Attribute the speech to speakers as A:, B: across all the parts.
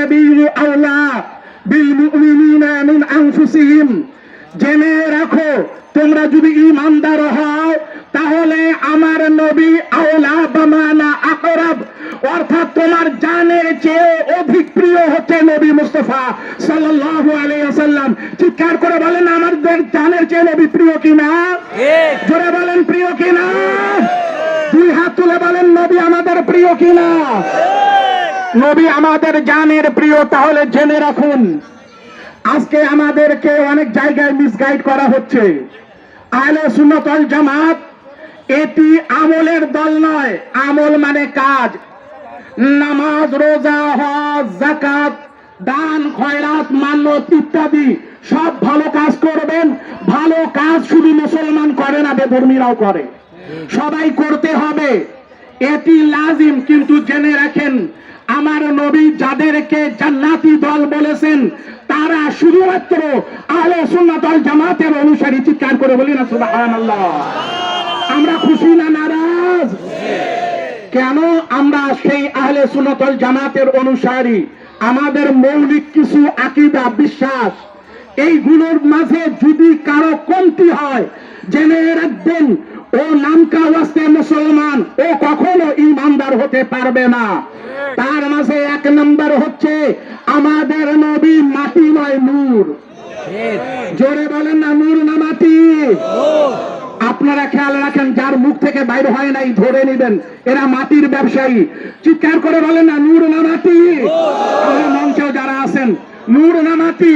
A: আওলা বিল মুমিনিনা মিন আনফুসিহিম জেনে রাখো তোমরা যদি ইমানদার হও তাহলে আমার নবী আওলা বামানা আকরাব অর্থাৎ তোমার জানের চেয়ে অধিক প্রিয় হচ্ছে নবী মুস্তফা সাল্লাল্লাহু আলাইহি ওয়াসাল্লাম। চিৎকার করে বলেন আমাদের জানের চেয়ে নবী প্রিয় কিনা জোরে বলেন প্রিয় কিনা দুই হাত তুলে বলেন নবী আমাদের প্রিয় কিনা নবী আমাদের জানের প্রিয়, তাহলে জেনে রাখুন, আজকে আমাদেরকে অনেক জায়গায় মিসগাইড করা হচ্ছে। আহলে সুন্নাত ওয়াল জামাত, এটি আমলের দল নয়, আমল মানে কাজ। নামাজ, রোজা, হজ জাকাত দান, খয়রাত মান্যত ইত্যাদি, সব ভালো কাজ করবেন, ভালো কাজ শুধু মুসলমান করে না, বেধর্মীরাও করে। সবাই করতে হবে, এটি লাজিম, কিন্তু জেনে রাখেন আমার নবী যাদেরকে জান্নাতি দল বলেছেন, তারা শুধুমাত্র আহলে সুন্নাত ওয়াল জামাতের অনুসারী চিৎকার করে বলি না, সুবহানাল্লাহ। আমরা খুশি না নারাজ? কেন আমরা সেই আহলে সুন্নাতল জামাতের অনুসারী? আমাদের মৌলিক কিছু আকিদা, বিশ্বাস, এইগুলোর মাঝে যদি কারও কমতি হয়, জেনে রাখবেন, ও নামকা ওয়াস্তে মুসলমান, ও কখনো ইমানদার হতে পারবে না। তার মাঝে এক নম্বর হচ্ছে আমাদের নবী মাটি নয় নূর। জোরে বলেন না, নূর না মাটি আপনারা খেয়াল রাখেন, যার মুখ থেকে বাইরে হয় নাই, ধরে নেবেন। এরা মাটির ব্যবসায়ী। চিৎকার করে বলেন না, নূর না মাটি মঞ্চেও যারা আছেন, নূর না মাটি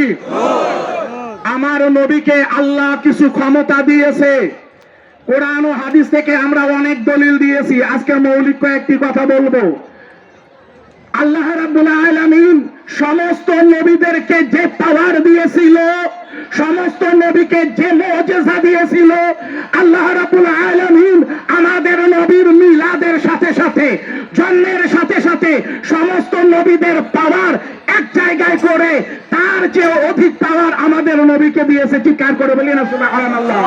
A: আমার নবীকে আল্লাহ কিছু ক্ষমতা দিয়েছে। কোরআন ও হাদিস থেকে আমরা অনেক দলিল দিয়েছি। আজকে মৌলিক কয়েকটি কথা বলব আল্লাহ রাব্বুল আলামিন সমস্ত নবীদেরকে যে পাওয়ার দিয়েছিল, সমস্ত নবীকে যে মুজিজা দিয়েছিল, আল্লাহ রাব্বুল আলামিন আমাদের নবীর মিলাদের সাথে সাথে, জন্মের সাথে সাথে সমস্ত নবীদের পাওয়ার এক জায়গায় করে, তার যে অধিক পাওয়ার আমাদের নবীকে দিয়েছে। চিৎকার করে বলি না, সুবহানাল্লাহ।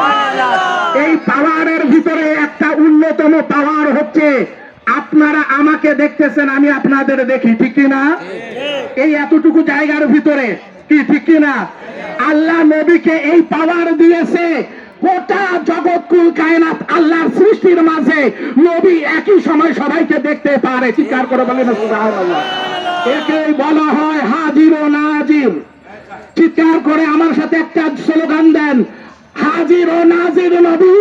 A: এই পাওয়ারের ভিতরে একটা অন্যতম পাওয়ার হচ্ছে, আপনারা আমাকে দেখতেছেন, আমি আপনাদের দেখি, ঠিক না এই এতটুকু জায়গার ভিতরে কি ঠিক কি না আল্লাহ নবীকে এই পাওয়ার দিয়েছে গোটা কায়নাত আল্লাহর সৃষ্টির মাঝে নবী একই সময় সবাইকে দেখতে পারে। করে বলেন সুবহানাল্লাহ। একে বলা হয় হাজির ও নাজির। চিৎকার করে আমার সাথে একটা স্লোগান দেন, হাজির ও নাজির নবী।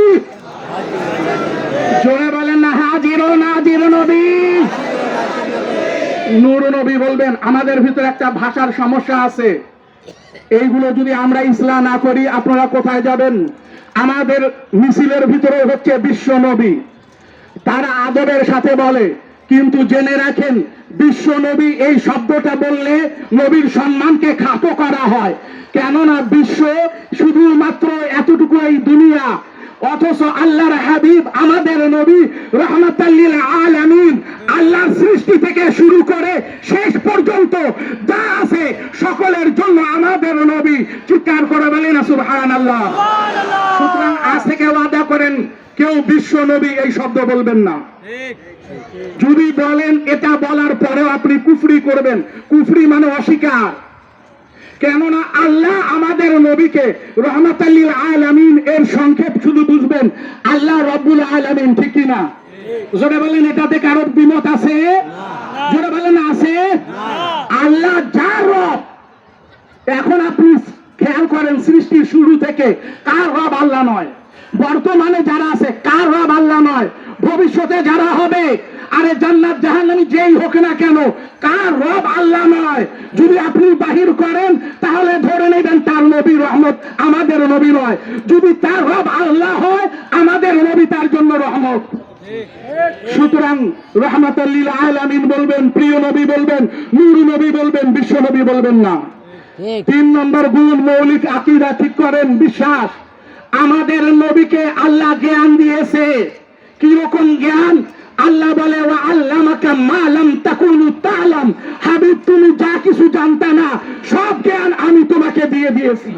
A: জোরে বলেন না, হাজির ও নাজির নবী। নবী বলবেন, আমাদের ভিতরে একটা ভাষার সমস্যা আছে। এইগুলো যদি আমরা ইসলাম না করি, আপনারা কোথায় যাবেন? আমাদের মিছিলের ভিতরে হচ্ছে বিশ্ব নবী। তারা আদবের সাথে বলে, কিন্তু জেনে রাখেন, বিশ্ব নবী এই শব্দটা বললে নবীর সম্মানকে খাটো করা হয়। কেননা বিশ্ব শুধুমাত্র এতটুকু এই দুনিয়া অথচ আল্লাহর হাবিব আমাদের নবী রহমতাল্লিল আলামিন আল্লাহর সৃষ্টি থেকে শুরু করে শেষ পর্যন্ত যা আছে সকলের জন্য আমাদের নবী চিৎকার করে বলেন সুবহানাল্লাহ। সুতরাং আজ থেকে ওয়াদা করেন কেউ বিশ্ব নবী এই শব্দ বলবেন না। যদি বলেন এটা বলার পরেও আপনি কুফরি করবেন। কুফরি মানে অস্বীকার। কেননা আল্লাহ আমাদের নবীকে রহমত রহমতাল্লিল আলামিন এর সংক্ষেপ শুধু বুঝবেন, আল্লাহ রব্বুল আলামিন, ঠিক কি না? জোরে বলেন এটাতে কারও বিমত আছে? জোরে বলেন, আছে? আল্লাহ যার রব, এখন আপনি খেয়াল করেন সৃষ্টির শুরু থেকে কার রব আল্লাহ নয়। বর্তমানে যারা আছে, কার রব আল্লাহ নয়। ভবিষ্যতে যারা হবে আরে জান্নাত জাহান্নামি যেই হোক না কেন কার রব আল্লাহ নয়। যদি আপনি বাহির করেন তাহলে ধরে নেবেন তার নবী রহমত আমাদের নবী নয়। যদি তার রব আল্লাহ হয় আমাদের নবী তার জন্য রহমত। সুতরাং রহমতাল্লিল আলামিন বলবেন প্রিয় নবী বলবেন নূর নবী বলবেন বিশ্ব নবী বলবেন না। তিন নম্বর গুণ মৌলিক আকিদা ঠিক করেন বিশ্বাস। আমাদের নবীকে আল্লাহ জ্ঞান দিয়েছে। কীরকম জ্ঞান? আল্লাহ বলে ও আল্লামাকা মালাম তাকুনু তালাম। হাবিব, তুমি যা কিছু জানতে না, সব জ্ঞান আমি তোমাকে দিয়ে দিয়েছি।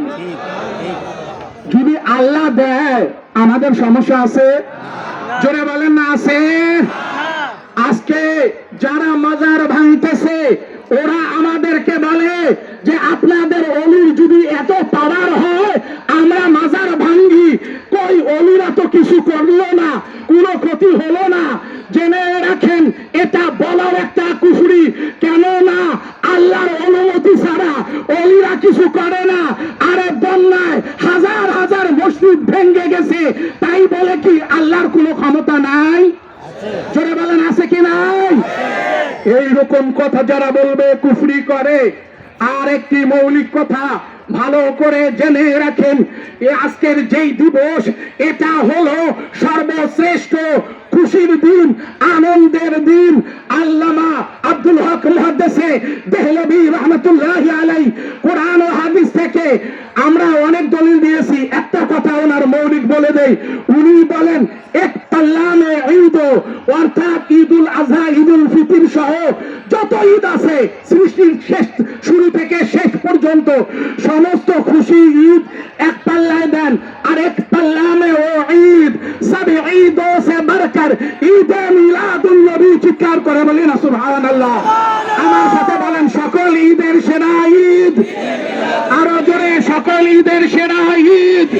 A: যদি আল্লাহ দেয়, আমাদের সমস্যা আছে? জোরে বলেন না, আছে? আজকে যারা মাজার ভাঙতেছে রাখেন এটা বলার একটা কুফুরি কেননা আল্লাহর অনুমতি ছাড়া অলিরা কিছু করে না। আরে বন্যায় হাজার হাজার মসজিদ ভেঙ্গে গেছে। তাই বলে কি আল্লাহর কোনো ক্ষমতা নাই? জোরে বলেন, আছে কি নাই? কথা যারা বলবে, কুফরি করে। আর একটি মৌলিক কথা, ভালো করে জেনে রাখেন আজকের যেই দিবস, এটা হলো সর্বশ্রেষ্ঠ আমরা অনেক দলিল দিয়েছি, একটা কথা ওনার মৌলিক বলে দেই। উনি বলেন, এক পাল্লামে ঈদ, অর্থাৎ ঈদুল আজহা, ঈদুল ফিতির সহ যত ঈদ আছে, সৃষ্টির শেষ, শুরু থেকে শেষ পর্যন্ত সমস্ত খুশি ঈদ এক পাল্লায় দেন। আর এক পাল্লামে ও ঈদ, সবে ঈদ সে বারকার, ঈদ মিলাদুল নবী চিৎকার করে বলেন সুবহানাল্লাহ। আমার সাথে বলেন, সকল ঈদের সেরা ঈদ। সকল ঈদের সেরা ঈদ।